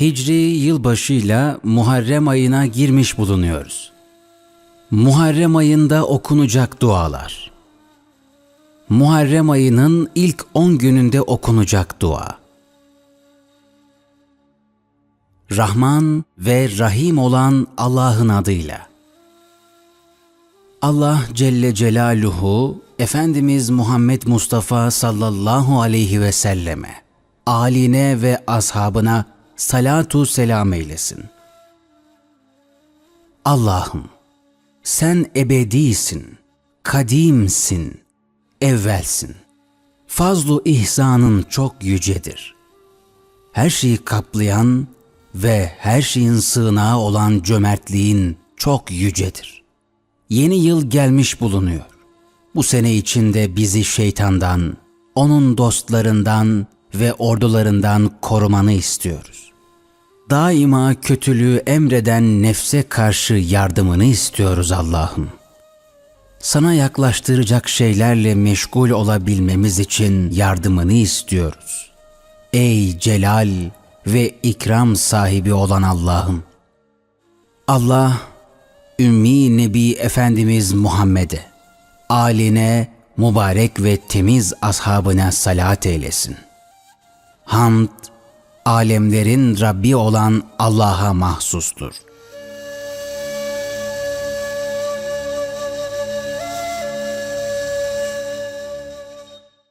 Hicri yılbaşıyla Muharrem ayına girmiş bulunuyoruz. Muharrem ayında okunacak dualar. Muharrem ayının ilk 10 gününde okunacak dua. Rahman ve Rahim olan Allah'ın adıyla. Allah Celle Celaluhu Efendimiz Muhammed Mustafa sallallahu aleyhi ve selleme, aline ve ashabına salatu selam eylesin. Allah'ım sen ebedisin, kadimsin, evvelsin. Fazlu ihsanın çok yücedir. Her şeyi kaplayan ve her şeyin sığınağı olan cömertliğin çok yücedir. Yeni yıl gelmiş bulunuyor. Bu sene içinde bizi şeytandan, onun dostlarından ve ordularından korumanı istiyoruz. Daima kötülüğü emreden nefse karşı yardımını istiyoruz Allah'ım. Sana yaklaştıracak şeylerle meşgul olabilmemiz için yardımını istiyoruz. Ey celal ve ikram sahibi olan Allah'ım. Allah, Ümmi Nebi Efendimiz Muhammed'e, aline, mübarek ve temiz ashabına salat eylesin. Hamd, alemlerin Rabbi olan Allah'a mahsustur.